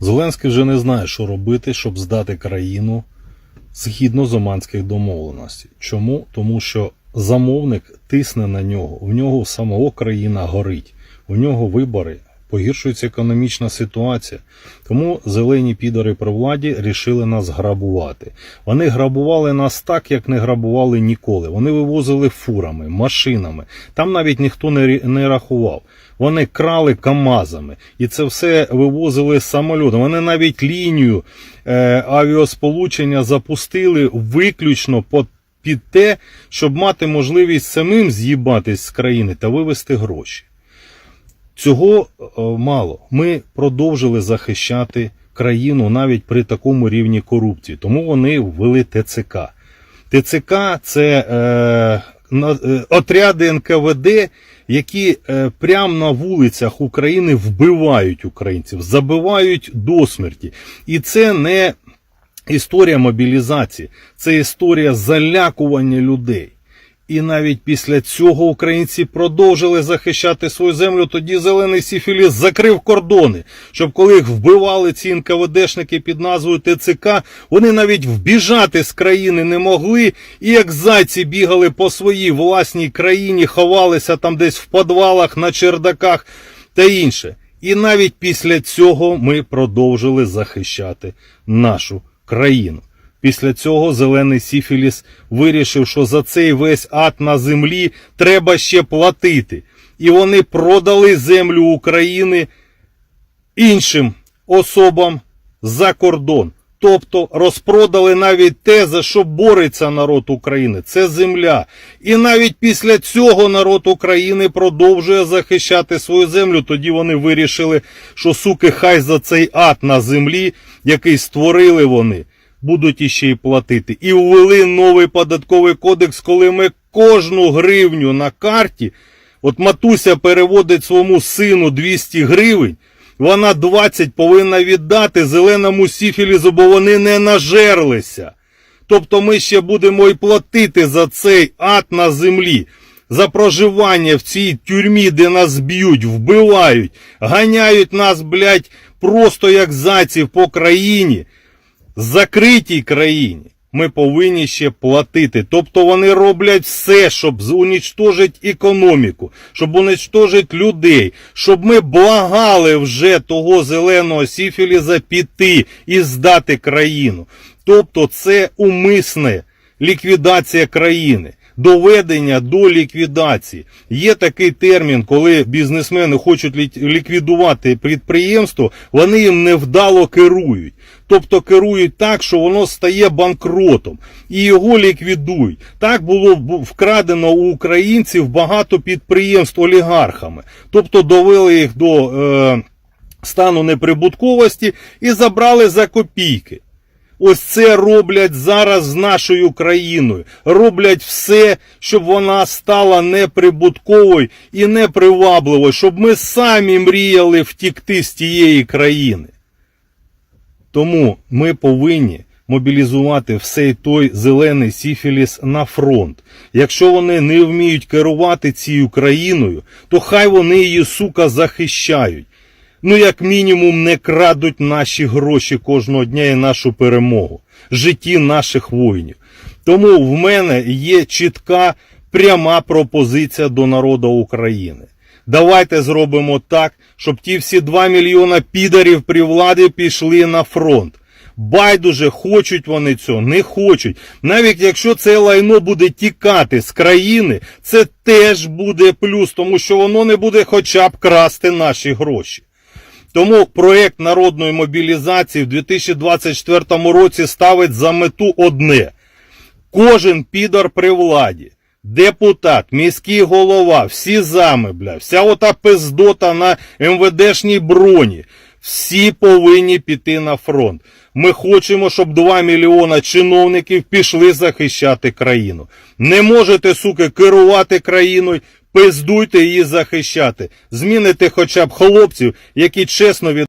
Зеленський вже не знає, що робити, щоб здати країну згідно з Оманських домовленостей. Чому? Тому що замовник тисне на нього, в нього самого країна горить, у нього вибори, погіршується економічна ситуація. Тому зелені підори при владі рішили нас грабувати. Вони грабували нас так, як не грабували ніколи. Вони вивозили фурами, машинами. Там навіть ніхто не, не рахував. Вони крали КАМАЗами. І це все вивозили з самольотом. Вони навіть лінію е, авіасполучення запустили виключно по- під те, щоб мати можливість самим з'їбатись з країни та вивезти гроші. Цього е, мало. Ми продовжили захищати країну навіть при такому рівні корупції. Тому вони ввели ТЦК. ТЦК це е, е, отряди НКВД, які е, прямо на вулицях України вбивають українців, забивають до смерті. І це не історія мобілізації, це історія залякування людей. І навіть після цього українці продовжили захищати свою землю. Тоді зелений сіфіліс закрив кордони, щоб коли їх вбивали ці НКВДшники під назвою ТЦК, вони навіть вбіжати з країни не могли, і як зайці бігали по своїй власній країні, ховалися там десь в підвалах, на чердаках та інше. І навіть після цього ми продовжили захищати нашу країну. Після цього зелений Сіфіліс вирішив, що за цей весь ад на землі треба ще платити. І вони продали землю України іншим особам за кордон. Тобто розпродали навіть те, за що бореться народ України. Це земля. І навіть після цього народ України продовжує захищати свою землю. Тоді вони вирішили, що суки, хай за цей ад на землі, який створили вони, будуть іще й платити. І ввели новий податковий кодекс, коли ми кожну гривню на карті, от матуся переводить своєму сину 200 гривень, вона 20 повинна віддати зеленому сіфілізу, бо вони не нажерлися. Тобто ми ще будемо і платити за цей ад на землі, за проживання в цій тюрмі, де нас б'ють, вбивають, ганяють нас, блядь, просто як зайців по країні, закритій країні. Ми повинні ще платити. Тобто вони роблять все, щоб унічтожити економіку, щоб унічтожити людей, щоб ми благали вже того зеленого сіфіліза піти і здати країну. Тобто це умисне ліквідація країни. Доведення до ліквідації. Є такий термін, коли бізнесмени хочуть ліквідувати підприємство, вони їм невдало керують. Тобто керують так, що воно стає банкротом і його ліквідують. Так було вкрадено у українців багато підприємств олігархами. Тобто довели їх до е, стану неприбутковості і забрали за копійки. Ось це роблять зараз з нашою країною. Роблять все, щоб вона стала неприбутковою і непривабливою, щоб ми самі мріяли втікти з тієї країни. Тому ми повинні мобілізувати всей той зелений сіфіліс на фронт. Якщо вони не вміють керувати цією країною, то хай вони її, сука, захищають. Ну, як мінімум, не крадуть наші гроші кожного дня і нашу перемогу, житті наших воїнів. Тому в мене є чітка пряма пропозиція до народу України. Давайте зробимо так, щоб ті всі 2 мільйона підарів при владі пішли на фронт. Байдуже, хочуть вони цього, не хочуть. Навіть якщо це лайно буде тікати з країни, це теж буде плюс, тому що воно не буде хоча б красти наші гроші. Тому проект народної мобілізації в 2024 році ставить за мету одне: кожен підар при владі, депутат, міський голова, всі зами, бля, вся ота пиздота на МВДшній броні. Всі повинні піти на фронт. Ми хочемо, щоб 2 мільйона чиновників пішли захищати країну. Не можете, суки, керувати країною, пиздуйте її захищати. Зміните хоча б хлопців, які чесно від.